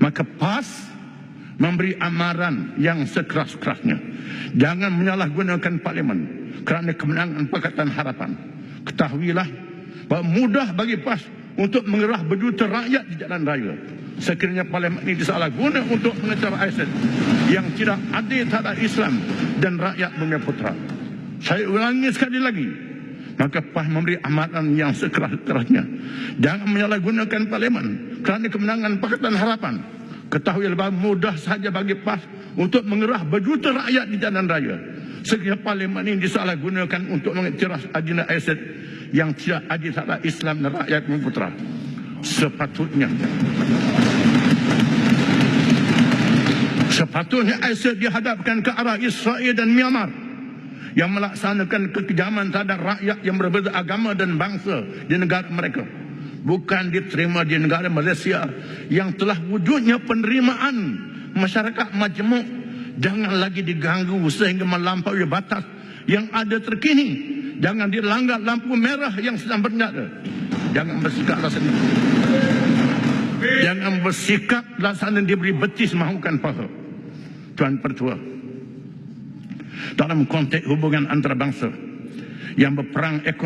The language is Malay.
Maka PAS memberi amaran yang sekeras-kerasnya. Jangan menyalahgunakan parlimen kerana kemenangan Pakatan Harapan. Ketahuilah bahawa mudah bagi PAS untuk mengerah berjuta rakyat di jalan raya. Sekiranya parlimen ini disalahguna untuk mengejar aset yang tidak adil terhadap Islam dan rakyat Bumi Putra. Saya ulangi sekali lagi. Maka PAS memberi amaran yang sekeras-kerasnya. Jangan menyalahgunakan parlimen kerana kemenangan Pakatan Harapan. Ketahui bahawa mudah sahaja bagi PAS untuk mengerah berjuta rakyat di jalan raya. Sekiranya parlimen ini disalahgunakan untuk mengiktiraf agenda aset yang tidak adil terhadap Islam dan rakyat Bumi Putra. Sepatutnya Sepatutnya aset dihadapkan ke arah Israel dan Myanmar yang melaksanakan kekejaman terhadap rakyat yang berbeza agama dan bangsa di negara mereka. Bukan diterima di negara Malaysia yang telah wujudnya penerimaan masyarakat majmuk jangan lagi diganggu sehingga melampaui batas yang ada terkini. Jangan dilanggar lampu merah yang sedang bernyata. Jangan bersikap rasanya. Jangan bersikap laksana diberi betis mahukan paha. Tuan Pertua. Dalam konteks hubungan antarabangsa yang berperang ekonomi